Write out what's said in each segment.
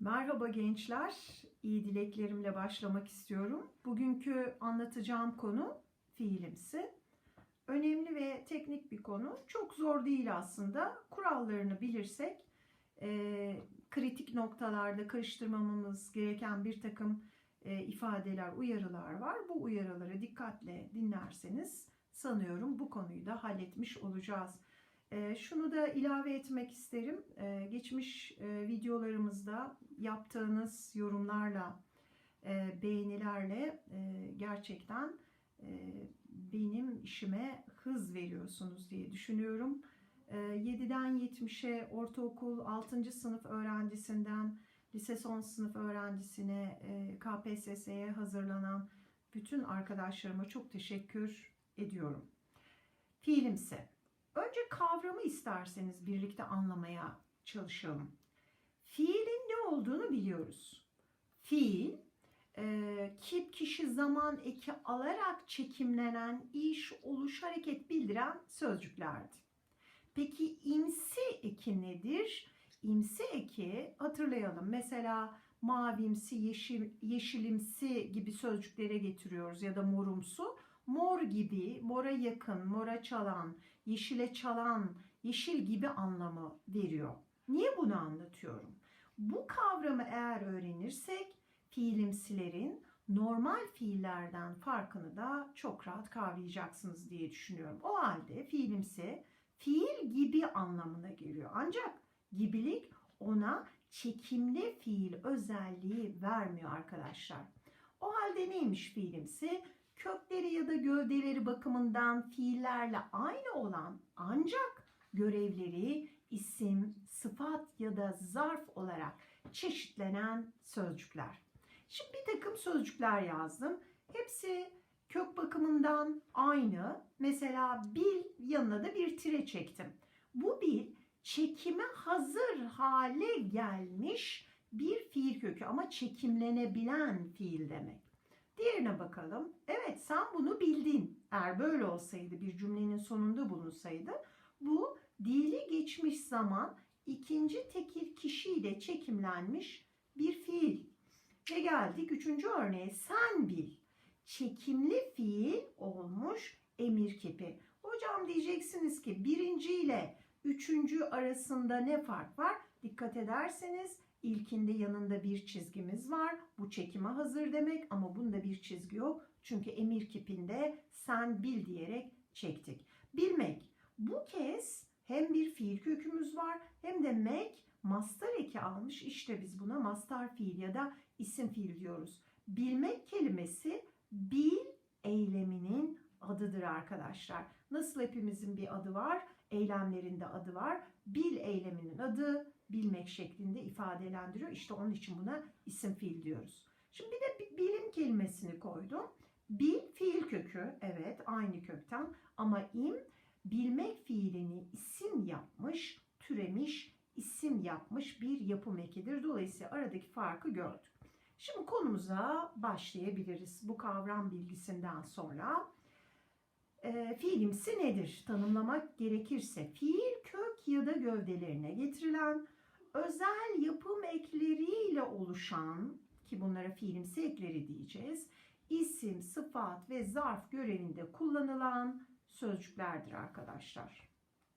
Merhaba gençler, iyi dileklerimle başlamak istiyorum. Bugünkü anlatacağım konu fiilimsi. Önemli ve teknik bir konu. Çok zor değil aslında. Kurallarını bilirsek, e, kritik noktalarda karıştırmamamız gereken bir takım e, ifadeler, uyarılar var. Bu uyarıları dikkatle dinlerseniz sanıyorum bu konuyu da halletmiş olacağız. E, şunu da ilave etmek isterim. E, geçmiş e, videolarımızda yaptığınız yorumlarla, e, beğenilerle e, gerçekten benim işime hız veriyorsunuz diye düşünüyorum. E, 7'den 70'e ortaokul 6. sınıf öğrencisinden lise son sınıf öğrencisine, KPSS'ye hazırlanan bütün arkadaşlarıma çok teşekkür ediyorum. Fiilimsi. Önce kavramı isterseniz birlikte anlamaya çalışalım. Fiilin ne olduğunu biliyoruz. Fiil, e, kip, kişi, zaman eki alarak çekimlenen iş, oluş, hareket bildiren sözcüklerdi. Peki imsi eki nedir? İmsi eki hatırlayalım. Mesela mavimsi, yeşil, yeşilimsi gibi sözcüklere getiriyoruz ya da morumsu. Mor gibi, mora yakın, mora çalan, yeşile çalan, yeşil gibi anlamı veriyor. Niye bunu anlatıyorum? Bu kavramı eğer öğrenirsek fiilimsilerin normal fiillerden farkını da çok rahat kavrayacaksınız diye düşünüyorum. O halde fiilimsi fiil gibi anlamına geliyor. Ancak gibilik ona çekimli fiil özelliği vermiyor arkadaşlar. O halde neymiş fiilimsi? Kökleri ya da gövdeleri bakımından fiillerle aynı olan ancak görevleri isim, sıfat ya da zarf olarak çeşitlenen sözcükler. Şimdi bir takım sözcükler yazdım. Hepsi kök bakımından aynı. Mesela bil yanına da bir tire çektim. Bu bil çekime hazır hale gelmiş bir fiil kökü ama çekimlenebilen fiil demek. Diğerine bakalım. Evet sen bunu bildin. Eğer böyle olsaydı bir cümlenin sonunda bulunsaydı bu dili geçmiş zaman ikinci tekil kişiyle çekimlenmiş bir fiil. Ve geldik üçüncü örneğe sen bil. Çekimli fiil olmuş emir kipi. Hocam diyeceksiniz ki birinci ile üçüncü arasında ne fark var? Dikkat ederseniz ilkinde yanında bir çizgimiz var. Bu çekime hazır demek ama bunda bir çizgi yok. Çünkü emir kipinde sen bil diyerek çektik. Bilmek. Bu kez hem bir fiil kökümüz var hem de mek mastar eki almış. İşte biz buna mastar fiil ya da isim fiil diyoruz. Bilmek kelimesi bil eyleminin adıdır arkadaşlar. Nasıl hepimizin bir adı var, eylemlerinde adı var. Bil eyleminin adı bilmek şeklinde ifadelendiriyor. İşte onun için buna isim fiil diyoruz. Şimdi bir de bilim kelimesini koydum. Bil fiil kökü evet aynı kökten ama im bilmek fiilini isim yapmış, türemiş, isim yapmış bir yapım ekidir. Dolayısıyla aradaki farkı gördük. Şimdi konumuza başlayabiliriz bu kavram bilgisinden sonra. E, fiilimsi nedir? Tanımlamak gerekirse fiil kök ya da gövdelerine getirilen özel yapım ekleriyle oluşan ki bunlara fiilimsi ekleri diyeceğiz. isim, sıfat ve zarf görevinde kullanılan sözcüklerdir arkadaşlar.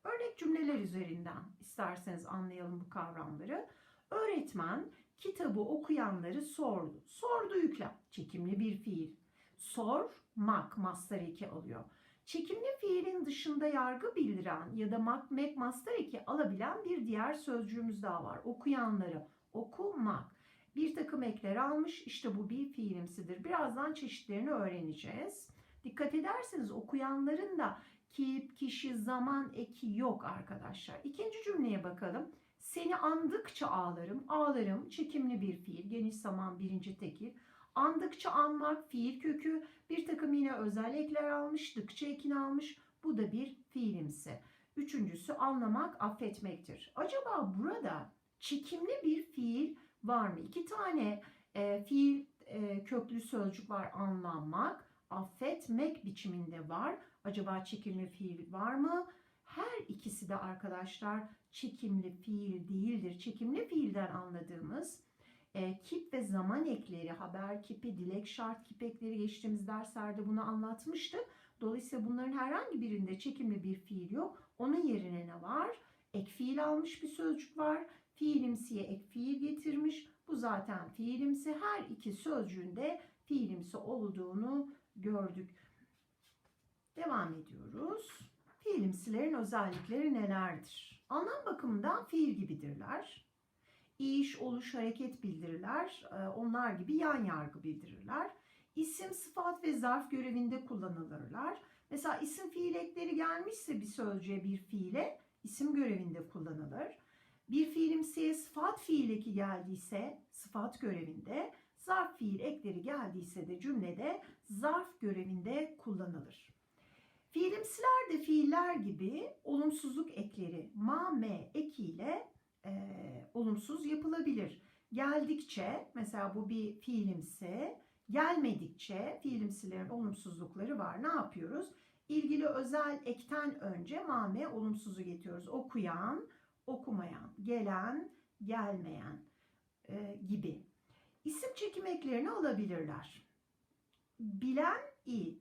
Örnek cümleler üzerinden isterseniz anlayalım bu kavramları. Öğretmen kitabı okuyanları sordu. Sordu yüklem. Çekimli bir fiil. Sormak master eki alıyor. Çekimli fiilin dışında yargı bildiren ya da mek, master eki alabilen bir diğer sözcüğümüz daha var. Okuyanları, okumak. Bir takım ekler almış. İşte bu bir fiilimsidir. Birazdan çeşitlerini öğreneceğiz. Dikkat ederseniz okuyanların da kip, kişi, zaman eki yok arkadaşlar. İkinci cümleye bakalım. Seni andıkça ağlarım. Ağlarım çekimli bir fiil. Geniş zaman birinci tekil. Andıkça anmak fiil kökü. Bir takım yine özel ekler almış. Dıkça ekini almış. Bu da bir fiilimsi. Üçüncüsü anlamak, affetmektir. Acaba burada çekimli bir fiil var mı? İki tane e, fiil e, köklü sözcük var anlamak, affetmek biçiminde var. Acaba çekimli fiil var mı? Her ikisi de arkadaşlar çekimli fiil değildir. Çekimli fiilden anladığımız E, kip ve zaman ekleri, haber kipi, dilek şart kip ekleri geçtiğimiz derslerde bunu anlatmıştık. Dolayısıyla bunların herhangi birinde çekimli bir fiil yok. Onun yerine ne var? Ek fiil almış bir sözcük var. Fiilimsiye ek fiil getirmiş. Bu zaten fiilimsi. Her iki sözcüğünde fiilimsi olduğunu gördük. Devam ediyoruz. Fiilimsilerin özellikleri nelerdir? Anlam bakımından fiil gibidirler. İş, oluş, hareket bildirirler. Ee, Onlar gibi yan yargı bildirirler. İsim, sıfat ve zarf görevinde kullanılırlar. Mesela isim fiil ekleri gelmişse bir sözcüğe bir fiile isim görevinde kullanılır. Bir fiilimsiye sıfat fiil eki geldiyse sıfat görevinde, zarf fiil ekleri geldiyse de cümlede zarf görevinde kullanılır. Fiilimsiler de fiiller gibi olumsuzluk ekleri ma, me ekiyle e, olumsuz yapılabilir. Geldikçe mesela bu bir fiilimsi, gelmedikçe fiilimsilerin olumsuzlukları var. Ne yapıyoruz? İlgili özel ekten önce ma, me olumsuzu getiriyoruz. Okuyan, okumayan, gelen, gelmeyen e, gibi. İsim çekim eklerini alabilirler. Bilen i.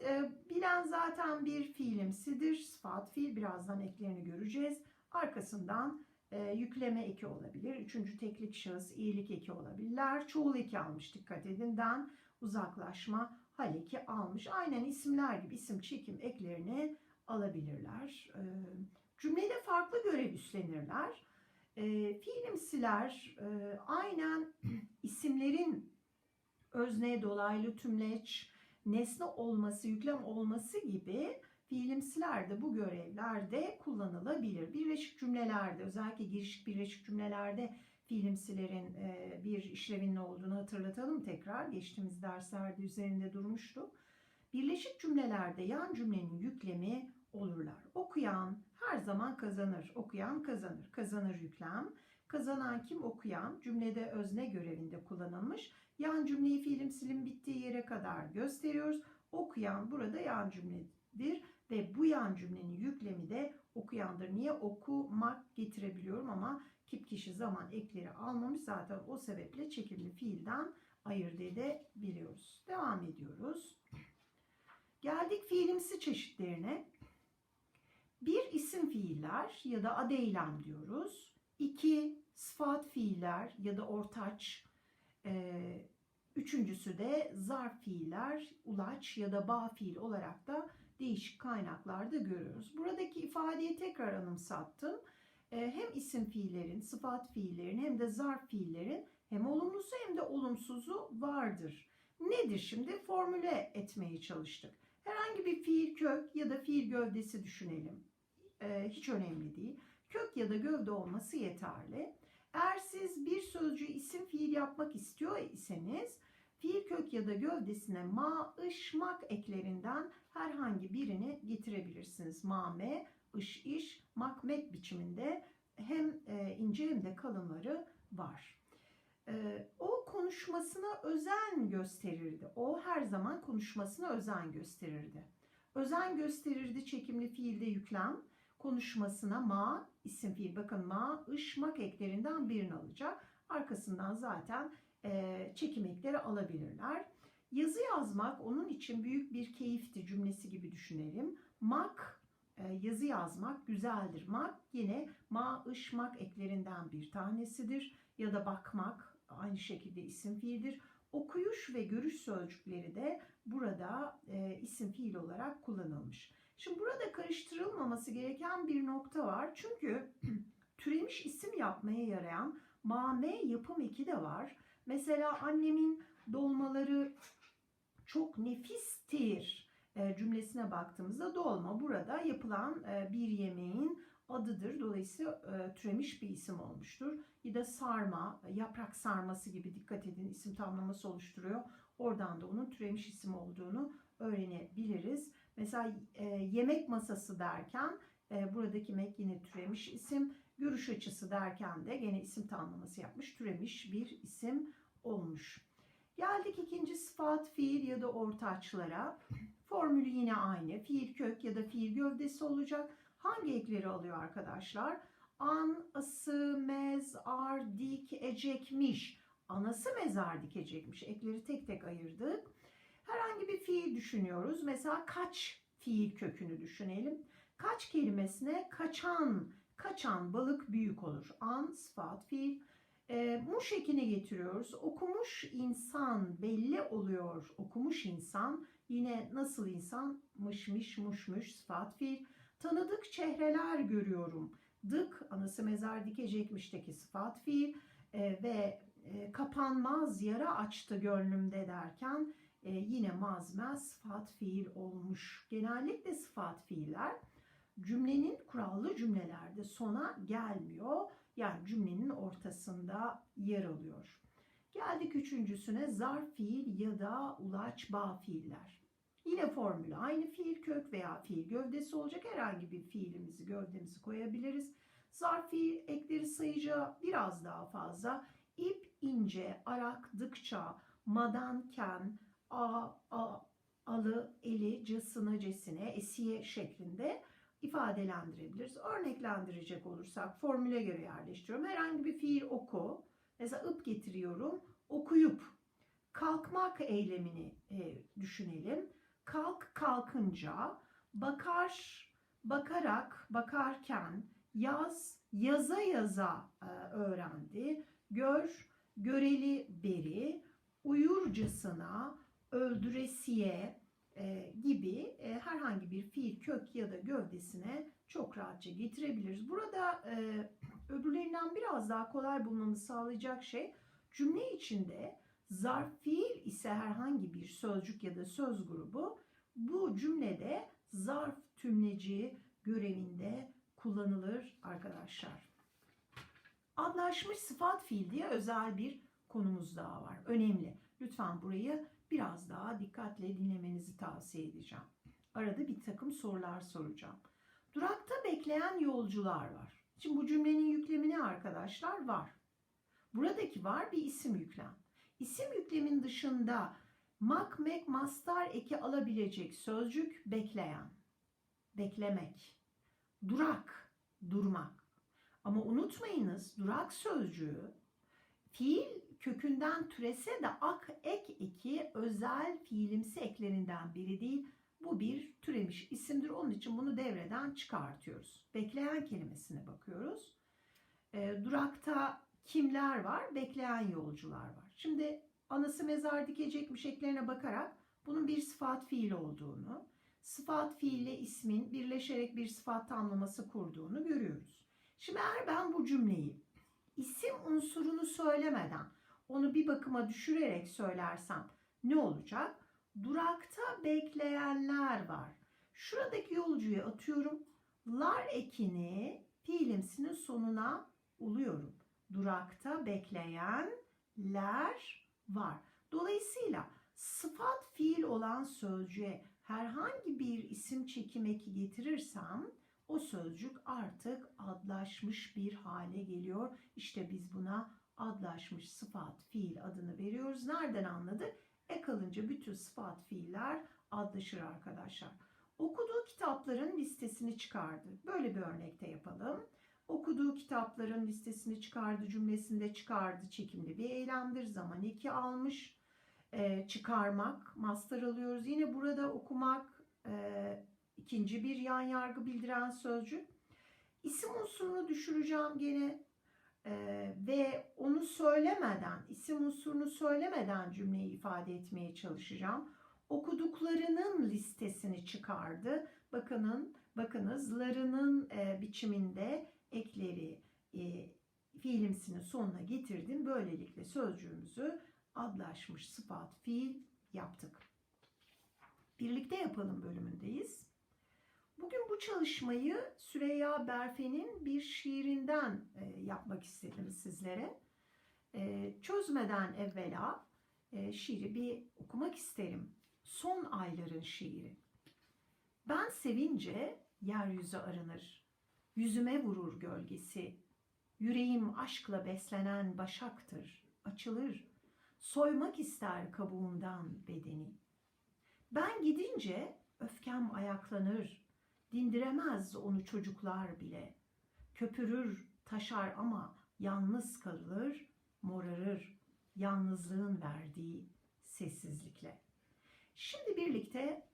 E, bilen zaten bir fiilimsidir. Sıfat fiil. Birazdan eklerini göreceğiz. Arkasından e, yükleme eki olabilir. Üçüncü teklik şahıs iyilik eki olabilirler. Çoğul eki almış dikkat edinden. Uzaklaşma hal eki almış. Aynen isimler gibi isim çekim eklerini alabilirler. E, cümlede farklı görev üstlenirler. E, fiilimsiler aynen isimlerin özne, dolaylı, tümleç, nesne olması, yüklem olması gibi fiilimsiler de bu görevlerde kullanılabilir. Birleşik cümlelerde, özellikle girişik birleşik cümlelerde fiilimsilerin e, bir işlevinin olduğunu hatırlatalım tekrar. Geçtiğimiz derslerde üzerinde durmuştuk. Birleşik cümlelerde yan cümlenin yüklemi olurlar. Okuyan her zaman kazanır. Okuyan kazanır. Kazanır yüklem. Kazanan kim? Okuyan. Cümlede özne görevinde kullanılmış. Yan cümleyi fiilimsilin bittiği yere kadar gösteriyoruz. Okuyan burada yan cümledir ve bu yan cümlenin yüklemi de okuyandır. Niye okumak getirebiliyorum ama kip kişi zaman ekleri almamış zaten o sebeple çekimli fiilden ayırt edebiliyoruz. Devam ediyoruz. Geldik fiilimsi çeşitlerine. Bir isim fiiller ya da ad eylem diyoruz. İki sıfat fiiller ya da ortaç. Ee, üçüncüsü de zarf fiiller, ulaç ya da bağ fiil olarak da değişik kaynaklarda görüyoruz. Buradaki ifadeyi tekrar anımsattım. Ee, hem isim fiillerin, sıfat fiillerin hem de zarf fiillerin hem olumlusu hem de olumsuzu vardır. Nedir şimdi? Formüle etmeye çalıştık. Herhangi bir fiil kök ya da fiil gövdesi düşünelim. Ee, hiç önemli değil. Kök ya da gövde olması yeterli. Eğer siz bir sözcüğü isim fiil yapmak istiyor iseniz fiil kök ya da gövdesine ma, ış, mak eklerinden herhangi birini getirebilirsiniz. Ma, me, ış, iş, mak, mek biçiminde hem e, ince hem de kalınları var. E, o konuşmasına özen gösterirdi. O her zaman konuşmasına özen gösterirdi. Özen gösterirdi çekimli fiilde yüklem. Konuşmasına ma, isim fiil bakın ma, ış, mak eklerinden birini alacak. Arkasından zaten e, çekim ekleri alabilirler. Yazı yazmak onun için büyük bir keyifti cümlesi gibi düşünelim. Mak e, yazı yazmak güzeldir. Mak yine ma, ış, mak eklerinden bir tanesidir. Ya da bakmak aynı şekilde isim fiildir. Okuyuş ve görüş sözcükleri de burada e, isim fiil olarak kullanılmış. Şimdi burada karıştırılmaması gereken bir nokta var. Çünkü türemiş isim yapmaya yarayan mame yapım eki de var. Mesela annemin dolmaları çok nefistir e, cümlesine baktığımızda dolma burada yapılan e, bir yemeğin adıdır. Dolayısıyla e, türemiş bir isim olmuştur. Ya da sarma, yaprak sarması gibi dikkat edin isim tamlaması oluşturuyor. Oradan da onun türemiş isim olduğunu öğrenebiliriz. Mesela yemek masası derken buradaki mek yine türemiş isim. Görüş açısı derken de gene isim tanımlaması yapmış. Türemiş bir isim olmuş. Geldik ikinci sıfat fiil ya da ortaçlara. Formülü yine aynı. Fiil kök ya da fiil gövdesi olacak. Hangi ekleri alıyor arkadaşlar? An, ısı, mez, ar, dik, ecekmiş. anası mezar dikecekmiş. Ekleri tek tek ayırdık. Herhangi bir fiil düşünüyoruz. Mesela kaç fiil kökünü düşünelim. Kaç kelimesine kaçan, kaçan balık büyük olur. An, sıfat, fiil. E, muş ekini getiriyoruz. Okumuş insan belli oluyor. Okumuş insan yine nasıl insan? Mışmış, muşmuş, sıfat, fiil. Tanıdık çehreler görüyorum. Dık, anası mezar dikecekmişteki sıfat, fiil. E, ve e, kapanmaz yara açtı gönlümde derken e, yine mazmez sıfat fiil olmuş. Genellikle sıfat fiiller cümlenin kurallı cümlelerde sona gelmiyor. Yani cümlenin ortasında yer alıyor. Geldik üçüncüsüne zarf fiil ya da ulaç bağ fiiller. Yine formülü aynı fiil kök veya fiil gövdesi olacak. Herhangi bir fiilimizi gövdemizi koyabiliriz. Zarf fiil ekleri sayıca biraz daha fazla. İp ince, araktıkça, madanken, a, a, alı, eli, cısına, cesine, esiye şeklinde ifadelendirebiliriz. Örneklendirecek olursak formüle göre yerleştiriyorum. Herhangi bir fiil oku. Mesela ıp getiriyorum. Okuyup kalkmak eylemini e, düşünelim. Kalk kalkınca, bakar bakarak, bakarken, yaz yaza yaza e, öğrendi. Gör göreli beri, uyurcasına, öldüresiye gibi e, herhangi bir fiil kök ya da gövdesine çok rahatça getirebiliriz. Burada e, öbürlerinden biraz daha kolay bulmamızı sağlayacak şey cümle içinde zarf fiil ise herhangi bir sözcük ya da söz grubu bu cümlede zarf tümleci görevinde kullanılır arkadaşlar. Adlaşmış sıfat fiil diye özel bir konumuz daha var. Önemli. Lütfen burayı biraz daha dikkatle dinlemenizi tavsiye edeceğim. Arada bir takım sorular soracağım. Durakta bekleyen yolcular var. Şimdi bu cümlenin yüklemini arkadaşlar var. Buradaki var bir isim yüklem. İsim yüklemin dışında mak, mek, mastar eki alabilecek sözcük bekleyen, beklemek, durak, durmak. Ama unutmayınız durak sözcüğü fiil kökünden türese de ak ek eki özel fiilimsi eklerinden biri değil. Bu bir türemiş isimdir. Onun için bunu devreden çıkartıyoruz. Bekleyen kelimesine bakıyoruz. E, durakta kimler var? Bekleyen yolcular var. Şimdi anası mezar dikecekmiş eklerine bakarak bunun bir sıfat fiil olduğunu, sıfat fiille ismin birleşerek bir sıfat tamlaması kurduğunu görüyoruz. Şimdi eğer ben bu cümleyi isim unsurunu söylemeden onu bir bakıma düşürerek söylersem ne olacak? Durakta bekleyenler var. Şuradaki yolcuyu atıyorum. Lar ekini fiilimsinin sonuna uluyorum. Durakta bekleyenler var. Dolayısıyla sıfat fiil olan sözcüğe herhangi bir isim çekim eki getirirsem o sözcük artık adlaşmış bir hale geliyor. İşte biz buna adlaşmış sıfat fiil adını veriyoruz. Nereden anladık? Ek alınca bütün sıfat fiiller adlaşır arkadaşlar. Okuduğu kitapların listesini çıkardı. Böyle bir örnekte yapalım. Okuduğu kitapların listesini çıkardı cümlesinde çıkardı çekimli bir eylemdir. Zaman iki almış. Ee, çıkarmak, master alıyoruz. Yine burada okumak e, ikinci bir yan yargı bildiren sözcük. İsim unsurunu düşüreceğim gene ee, ve onu söylemeden, isim unsurunu söylemeden cümleyi ifade etmeye çalışacağım. Okuduklarının listesini çıkardı. Bakının, bakınızlarının e, biçiminde ekleri e, fiilimsinin sonuna getirdim. Böylelikle sözcüğümüzü adlaşmış sıfat fiil yaptık. Birlikte yapalım bölümündeyiz. Bugün bu çalışmayı Süreyya Berfe'nin bir şiirinden e, yapmak istedim sizlere. E, çözmeden evvela e, şiiri bir okumak isterim. Son ayların şiiri. Ben sevince yeryüzü arınır. Yüzüme vurur gölgesi. Yüreğim aşkla beslenen başaktır. Açılır. Soymak ister kabuğundan bedeni. Ben gidince öfkem ayaklanır. Dindiremez onu çocuklar bile. Köpürür, taşar ama yalnız kalır, morarır. yalnızlığın verdiği sessizlikle. Şimdi birlikte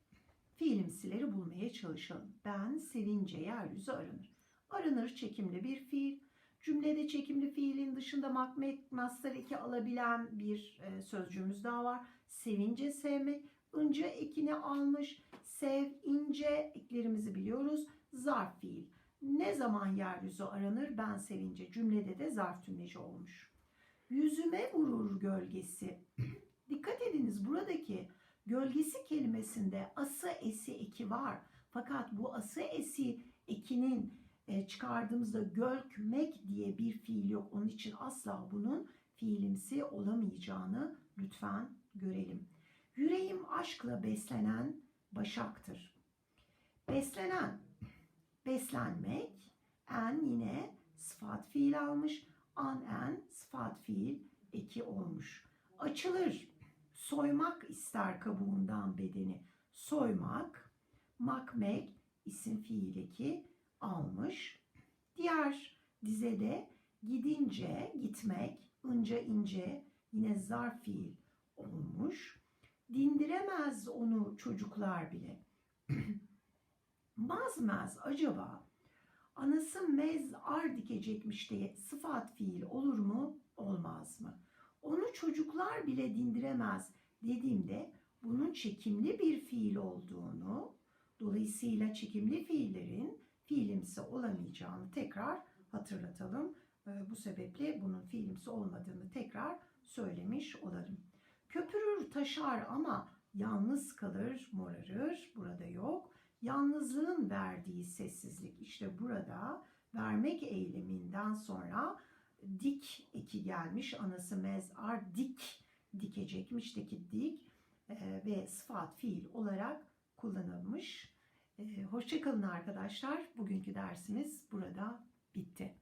fiilimsileri bulmaya çalışalım. Ben sevince yeryüzü aranır. Aranır çekimli bir fiil. Cümlede çekimli fiilin dışında makmek, master eki alabilen bir e, sözcüğümüz daha var. Sevince sevmek. Ince ekini almış. Sev, ince eklerimizi biliyoruz. Zarf fiil. Ne zaman yeryüzü aranır? Ben sevince. Cümlede de zarf tümleci olmuş. Yüzüme vurur gölgesi. Dikkat ediniz buradaki gölgesi kelimesinde ası esi eki var. Fakat bu ası esi ekinin e, çıkardığımızda gölkmek diye bir fiil yok. Onun için asla bunun fiilimsi olamayacağını lütfen görelim. Yüreğim aşkla beslenen başaktır. Beslenen, beslenmek, en yine sıfat fiil almış, an en sıfat fiil eki olmuş. Açılır, soymak ister kabuğundan bedeni. Soymak, makmek isim fiil eki almış. Diğer dizede gidince, gitmek, ince ince yine zarf fiil olmuş. Dindiremez onu çocuklar bile. Mazmez acaba anası mez ar dikecekmiş diye sıfat fiil olur mu olmaz mı? Onu çocuklar bile dindiremez dediğimde bunun çekimli bir fiil olduğunu dolayısıyla çekimli fiillerin fiilimsi olamayacağını tekrar hatırlatalım. Ee, Bu sebeple bunun fiilimsi olmadığını tekrar söylemiş olalım. Köpürür taşar ama yalnız kalır morarır. Burada yok. Yalnızlığın verdiği sessizlik işte burada vermek eyleminden sonra dik eki gelmiş. Anası mezar dik dikecekmiş. Deki dik e, ve sıfat fiil olarak kullanılmış. E, Hoşçakalın arkadaşlar. Bugünkü dersimiz burada bitti.